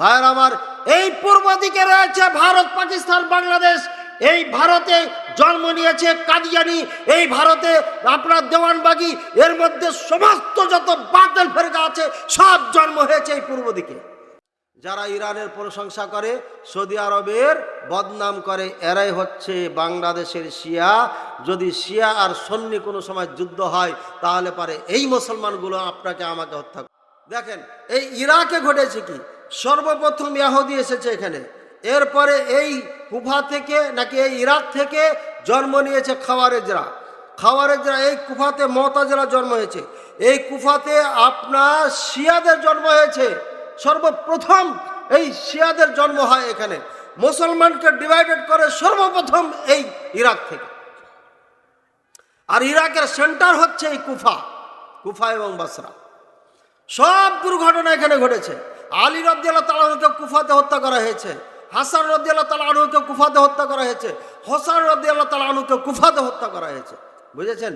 ভাইয়ের আমার, এই পূর্ব দিকে রয়েছে ভারত, পাকিস্তান, বাংলাদেশ। এই ভারতে জন্ম নিয়েছে কাদিয়ানি। এই ভারতে আপনার দেওয়ানবাগি, এর মধ্যে সমস্ত যত বাতিল ফেরকা আছে, সব জন্ম হয়েছে এই পূর্ব দিকে। যারা ইরানের প্রশংসা করে, সৌদি আরবের বদনাম করে, এরাই হচ্ছে বাংলাদেশের শিয়া। যদি শিয়া আর সন্নি কোনো সময় যুদ্ধ হয়, তাহলে পারে এই মুসলমানগুলো আপনাকে আমাকে হত্যা দেখেন, এই ইরাকে ঘটেছে কি? সর্বপ্রথম ইয়াহুদি এসেছে এখানে। এরপরে এই কুফা থেকে, নাকি এই ইরাক থেকে জন্ম নিয়েছে খাওয়ারেজরা খাওয়ারেজরা এই কুফাতে মতাজরা জন্ম হয়েছে। এই কুফাতে আপনার শিয়াদের জন্ম হয়েছে। সর্বপ্রথম এই শিয়াদের জন্ম হয় এখানে। মুসলমানকে ডিভাইডেড করে সর্বপ্রথম এই ইরাক থেকে। আর ইরাকের সেন্টার হচ্ছে এই কুফা কুফা এবং বাসরা। সব দুর্ঘটনা এখানে ঘটেছে। আলী রদ্দিয়াল্লাহ তালাহুকে কুফাতে হত্যা করা হয়েছে, হাসান রদ্দিয়াল্লাহ তালাহুকে কুফাতে হত্যা করা হয়েছে, হোসান রদ্দিয়াল্লাহ তালাহুকে কুফাতে হত্যা করা হয়েছে। বুঝেছেন?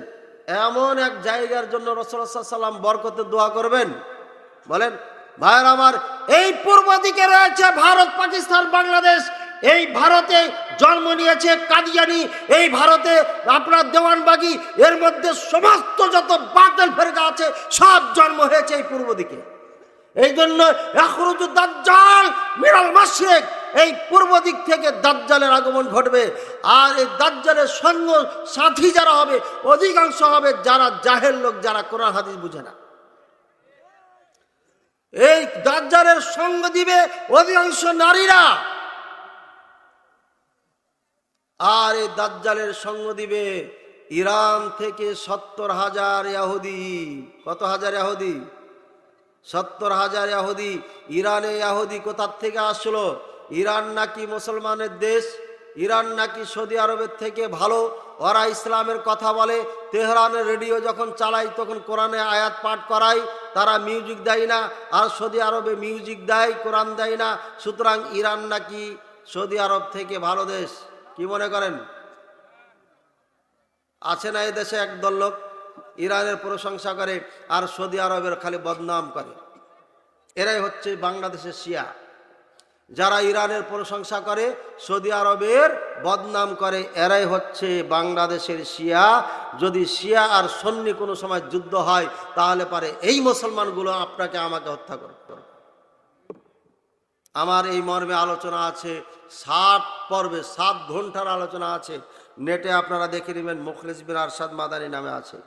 এমন এক জায়গার জন্য রসুল্লাহ বরকতে দোয়া করবেন। বলেন, ভাইয়ের আমার, এই পূর্ব দিকে রয়েছে ভারত, পাকিস্তান, বাংলাদেশ। এই ভারতে জন্ম নিয়েছে কাদিয়ানি। এই ভারতে আপনার দেওয়ানবাগি, এর মধ্যে সমস্ত যত বাতিল ফেরকা আছে, সব জন্ম হয়েছে এই পূর্ব দিকে। এই জন্য দাজ্জাল মিরাল মাসরেক এই পূর্ব দিক থেকে দাজ্জালের আগমন ঘটবে। আর এই দাজ্জালের সঙ্গ সাথী যারা হবে, অধিকাংশ হবে যারা জাহের লোক, যারা কোরআন হাদিস বুঝে না। এই দাজ্জালের সঙ্গ দিবে অধিকাংশ নারীরা। আর এই দাজ্জালের সঙ্গ দিবে ইরান থেকে সত্তর হাজার ইয়াহুদি। কত হাজার ইয়াহুদি? সত্তর হাজার ইয়াহুদি ইরানে ইয়াহুদি কোথার থেকে আসলো? ইরান নাকি মুসলমানের দেশ? ইরান নাকি সৌদি আরবের থেকে ভালো? ওরা ইসলামের কথা বলে। তেহরানের রেডিও যখন চালাই তখন কোরআনে আয়াত পাঠ করায়। তারা মিউজিক দেয় না, আর সৌদি আরবে মিউজিক দেয়, কোরআন দেয় না। সুতরাং ইরান নাকি সৌদি আরব থেকে ভালো দেশ? কি মনে করেন? আছে না এই দেশে একদল লোক? ইরানের প্রশংসা করে আর সৌদি আরবের খালি বদনাম করে। এরাই হচ্ছে বাংলাদেশের শিয়া। যারা ইরানের প্রশংসা করে, সৌদি আরবের বদনাম করে, এরাই হচ্ছে বাংলাদেশের শিয়া। যদি শিয়া আর সন্নি কোনো সময় যুদ্ধ হয়, তাহলে পারে এই মুসলমানগুলো আপনাকে আমাকে হত্যা করবে। আমার এই মর্মে আলোচনা আছে, সাত পর্বে, সাত ঘণ্টার আলোচনা আছে। নেটে আপনারা দেখে নেবেন মুখলিস বিন আরশাদ মাদানি নামে আছে।